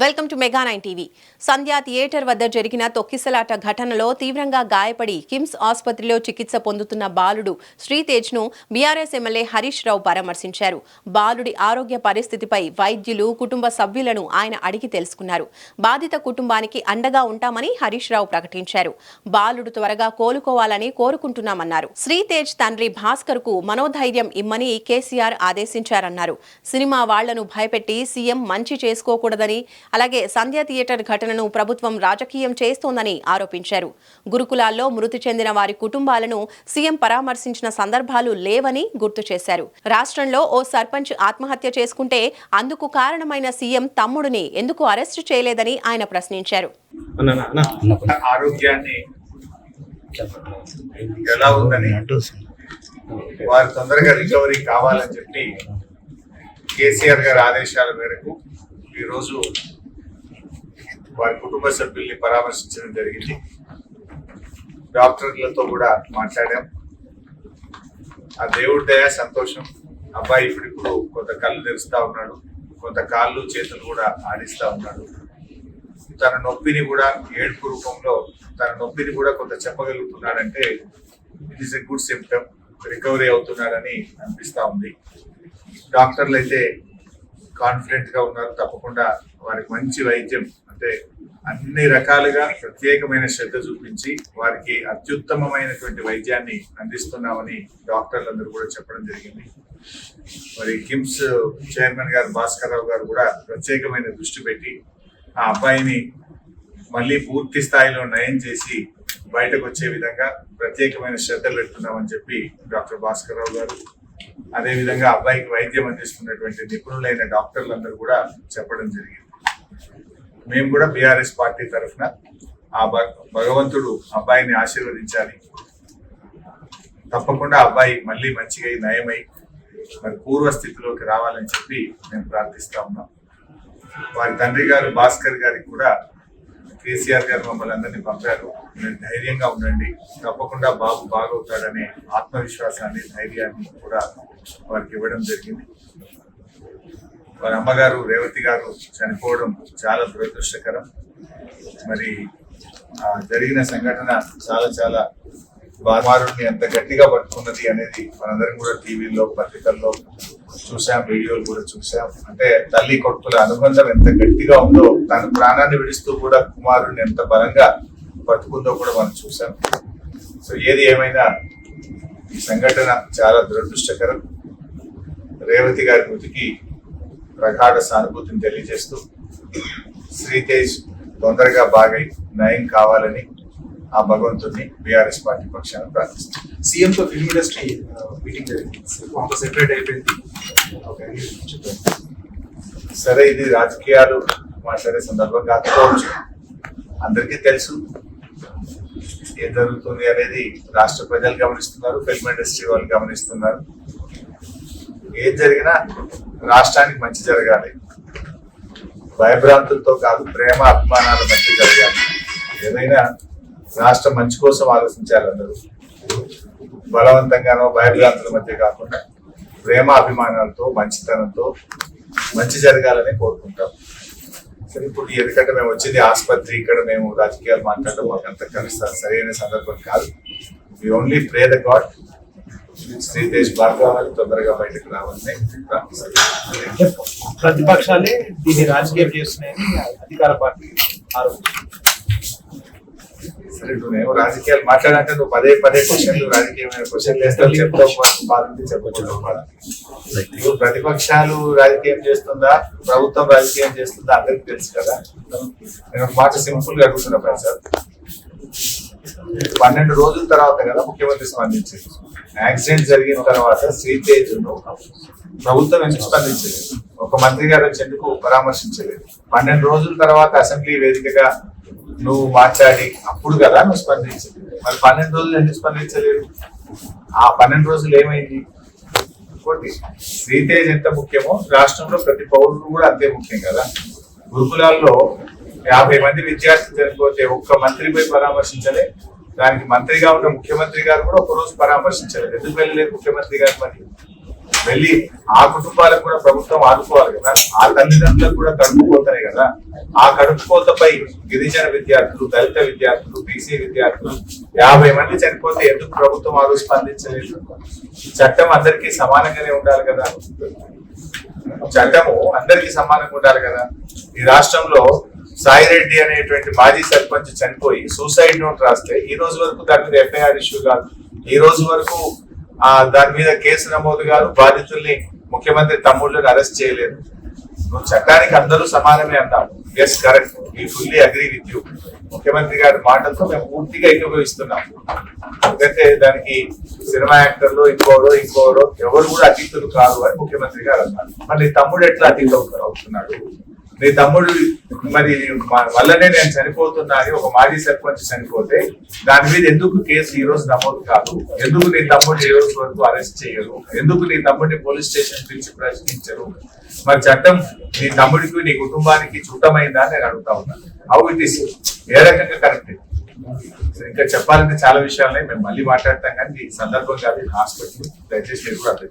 Welcome to mega nine TV. Sandhya theatre వద్ద జరిగిన తొక్కిసలాట ఘటనలో తీవ్రంగా గాయపడి కిమ్స్ ఆసుపత్రిలో చికిత్స పొందుతున్న బాలుడు శ్రీతేజ్ను బీఆర్ఎస్ ఎమ్మెల్యే హరీష్ రావు పరామర్శించారు. బాలుడి ఆరోగ్య పరిస్థితిపై వైద్యులు కుటుంబ సభ్యులను ఆయన అడిగి తెలుసుకున్నారు. బాధిత కుటుంబానికి అండగా ఉంటామని హరీష్ రావు ప్రకటించారు. బాలుడు త్వరగా కోలుకోవాలని కోరుకుంటున్నామన్నారు. శ్రీతేజ్ తండ్రి భాస్కర్కు మనోధైర్యం ఇమ్మని కేసీఆర్ ఆదేశించారన్నారు. సినిమా వాళ్ళను భయపెట్టి సీఎం మంచి చేసుకోకూడదని అలాగే సంధ్య థియేటర్ ఘటనను ప్రభుత్వం రాజకీయం చేస్తోందని ఆరోపించారు. గురుకులాల్లో మృతి చెందిన వారి కుటుంబాలను సీఎం పరామర్శించిన సందర్భాలు లేవని గుర్తు చేశారు. రాష్ట్రంలో ఓ సర్పంచ్ ఆత్మహత్య చేసుకుంటే అందుకు కారణమైన సీఎం తమ్ముడిని ఎందుకు అరెస్టు చేయలేదని ఆయన ప్రశ్నించారు. ఆరోగ్యాన్ని ఎలా ఉందని వారు తొందరగా రికవరీ కావాలని చెప్పి కేసీఆర్ గారి ఆదేశాల మేరకు ఈరోజు వారి కుటుంబ సభ్యుల్ని పరామర్శించడం జరిగింది. డాక్టర్లతో కూడా మాట్లాడాం. ఆ దేవుడి దయా సంతోషం. అబ్బాయి ఇప్పుడు ఇప్పుడు కొంత కళ్ళు తెరుస్తూ ఉన్నాడు. కొంత కాళ్ళు చేతులు కూడా ఆడిస్తూ ఉన్నాడు. తన నొప్పిని కూడా ఏడుపు రూపంలో తన నొప్పిని కూడా కొంత చెప్పగలుగుతున్నాడంటే it is a good symptom recovery అవుతున్నాడని అనిపిస్తూ ఉంది. డాక్టర్లు అయితే కాన్ఫిడెంట్గా ఉన్నారు. తప్పకుండా వారికి మంచి వైద్యం అంటే అన్ని రకాలుగా ప్రత్యేకమైన శ్రద్ధ చూపించి వారికి అత్యుత్తమమైనటువంటి వైద్యాన్ని అందిస్తున్నామని డాక్టర్లందరూ కూడా చెప్పడం జరిగింది. మరి కిమ్స్ చైర్మన్ గారు భాస్కర్ రావు గారు కూడా ప్రత్యేకమైన దృష్టి పెట్టి ఆ అబ్బాయిని మళ్ళీ పూర్తి స్థాయిలో నయం చేసి బయటకు వచ్చే విధంగా ప్రత్యేకమైన శ్రద్ధలు పెడుతున్నామని చెప్పి డాక్టర్ భాస్కర్ రావు గారు అదేవిధంగా అబ్బాయికి వైద్యం అందిస్తున్నటువంటి నిపుణులైన డాక్టర్లందరూ కూడా చెప్పడం జరిగింది. మేము కూడా బీఆర్ఎస్ పార్టీ తరఫున ఆ భగ- భగవంతుడు అబ్బాయిని ఆశీర్వదించాలి. తప్పకుండా అబ్బాయి మళ్ళీ మంచిగా అయి నయమై మరి పూర్వ స్థితిలోకి రావాలని చెప్పి మేము ప్రార్థిస్తా ఉన్నాం. వారి తండ్రి గారు భాస్కర్ గారికి కూడా కేసీఆర్ గారు మమ్మల్ని అందరినీ పంపారు. మీరు ధైర్యంగా ఉండండి. తప్పకుండా బాబు బాగవుతాడనే ఆత్మవిశ్వాసాన్ని ధైర్యాన్ని కూడా వారికి ఇవ్వడం జరిగింది. వారి అమ్మగారు రేవతి గారు చనిపోవడం చాలా దురదృష్టకరం. మరి ఆ జరిగిన సంఘటన చాలా చాలా బామారుడిని ఎంత గట్టిగా పట్టుకున్నది అనేది మనందరం కూడా టీవీలో పత్రికల్లో చూసాం వీడియోలు కూడా చూసాం. అంటే తల్లి కొడుకుల అనుబంధం ఎంత గట్టిగా ఉందో తన ప్రాణాన్ని విడుస్తూ కూడా కుమారుడిని ఎంత బలంగా పట్టుకుందో కూడా మనం చూసాం. సో ఏది ఏమైనా ఈ సంఘటన చాలా దురదృష్టకరం. రేవతి గారి మృతికి ప్రగాఢ సానుభూతిని తెలియజేస్తూ శ్రీతేజ్ తొందరగా బాగై నయం కావాలని ఆ భగవంతుడిని బీఆర్ఎస్ పార్టీ పక్షాన ప్రార్థిస్తాం. సీఎం తో ఫిల్మ్ ఇండస్ట్రీ మీటింగ్ జరిగింది. సెపరేట్ అయిపోయింది. సరే ఇది రాజకీయాలు మాట్లాడే సందర్భం కాకపోవచ్చు. అందరికీ తెలుసు ఏం జరుగుతుంది అనేది రాష్ట్ర ప్రజలు గమనిస్తున్నారు ఫిల్మ్ ఇండస్ట్రీ వాళ్ళు గమనిస్తున్నారు. ఏం జరిగినా రాష్ట్రానికి మంచి జరగాలి. భయభ్రాంతులతో కాదు ప్రేమ అభిమానాల మధ్య జరగాలి. ఏదైనా రాష్ట్రం మంచి కోసం ఆలోచించాలి అందరూ. బలవంతంగానో భయభ్రాంతుల మధ్య కాకుండా ప్రేమ అభిమానాలతో మంచితనంతో మంచి జరగాలని కోరుకుంటాం. సరే ఇప్పుడు ఎందుకంటే మేము వచ్చింది ఆసుపత్రి ఇక్కడ మేము రాజకీయాలు మాట్లాడడం మాకు అంత కలిసి సరైన సందర్భం కాదు. We only pray the god శ్రీదేశ్ భార్గవాలి తొందరగా బయటకు రావాలని ప్రతిపక్షాలే దీన్ని రాజకీయం చేస్తున్నాయని అధికార పార్టీ ఆరోపణ సరే రాజకీయాలు మాట్లాడంటే నువ్వు పదే పదే క్వశ్చన్లు రాజకీయమైన క్వశ్చన్లు వేస్తావు చెప్తావు బాగుంది చెప్పకూడదు. బాధ. నువ్వు ప్రతిపక్షాలు రాజకీయం చేస్తుందా? ప్రభుత్వం రాజకీయం చేస్తుందా? అందరికి తెలుసు కదా. నేను మాట సింపుల్గా అడుగుతున్నా సార్ పన్నెండు రోజుల తర్వాత కదా ముఖ్యమంత్రి స్పందించింది. యాక్సిడెంట్ జరిగిన తర్వాత శ్రీతేజ్ ప్రభుత్వం ఎందుకు స్పందించలేదు? ఒక మంత్రి గారు వచ్చి ఎందుకు పరామర్శించలేదు. పన్నెండు రోజుల తర్వాత అసెంబ్లీ వేదికగా నువ్వు మాట్లాడి అప్పుడు కదా నువ్వు స్పందించింది. మరి పన్నెండు రోజులు ఎందుకు స్పందించలేదు. ఆ పన్నెండు రోజులు ఏమైంది? ఇంకోటి శ్రీతేజ్ ఎంత ముఖ్యమో రాష్ట్రంలో ప్రతి పౌరుడు కూడా అంతే ముఖ్యం కదా. గురుకులాల్లో యాభై మంది విద్యార్థులు చనిపోతే ఒక్క మంత్రిపై పరామర్శించలే. దానికి మంత్రిగా ఉన్న ముఖ్యమంత్రి గారు కూడా ఒక రోజు పరామర్శించలేదు. ఎందుకు వెళ్ళలేదు ముఖ్యమంత్రి గారు మరి? వెళ్ళి ఆ కుటుంబాలకు కూడా ప్రభుత్వం ఆదుకోవాలి కదా. ఆ తల్లిదండ్రులకు కూడా కడుపుకోతాయి కదా. ఆ కడుపుకోతపై గిరిజన విద్యార్థులు దళిత విద్యార్థులు బీసీ విద్యార్థులు యాభై మంది చనిపోతే ఎందుకు ప్రభుత్వం ఆరు స్పందించలేదు? చట్టం అందరికీ సమానంగానే ఉండాలి కదా. చట్టము అందరికీ సమానంగా ఉండాలి కదా. ఈ రాష్ట్రంలో సాయిరెడ్డి అనేటువంటి మాజీ సర్పంచ్ చనిపోయి సూసైడ్ నోట్ రాస్తే ఈ రోజు వరకు దాని మీద ఎఫ్ఐఆర్ ఇష్యూ కాదు. ఈ రోజు వరకు ఆ దాని మీద కేసు నమోదు గాను బాధితుల్ని ముఖ్యమంత్రి తమ్ముళ్ళని అరెస్ట్ చేయలేదు. నువ్వు చట్టానికి అందరూ సమానమే అన్నావు yes correct I fully agree with you ముఖ్యమంత్రి గారి మాటలతో మేము పూర్తిగా ఏకీభవిస్తున్నాం. ఎందుకంటే దానికి సినిమా యాక్టర్లు ఇంకోరో ఇంకోరో ఎవరు కూడా అతీతులు కాదు అని ముఖ్యమంత్రి గారు అన్నారు. మళ్ళీ తమ్ముడు ఎట్లా అతీతులు అవుతున్నాడు. నీ తమ్ముడు మరి వల్లనే నేను చనిపోతున్నా అని ఒక మాజీ సర్పంచ్ చనిపోతే దాని మీద ఎందుకు కేసు ఈ రోజు నమోదు కాదు? ఎందుకు నీ తమ్ముడు ఏ రోజు వరకు అరెస్ట్ చేయరు? ఎందుకు నీ తమ్ముడిని పోలీస్ స్టేషన్ పిలిచి ప్రశ్నించరు? మరి చట్టం నీ తమ్ముడికి నీ కుటుంబానికి చుట్టమైందా అని నేను అడుగుతా ఉన్నాను హౌ ఇట్ ఇస్ ఏ రకంగా కరెక్ట్ ఇంకా చెప్పాలంటే చాలా విషయాలు మేము మళ్ళీ మాట్లాడతాం కానీ ఈ సందర్భంగా హాస్పిటల్. దయచేసి మీరు కూడా అర్థం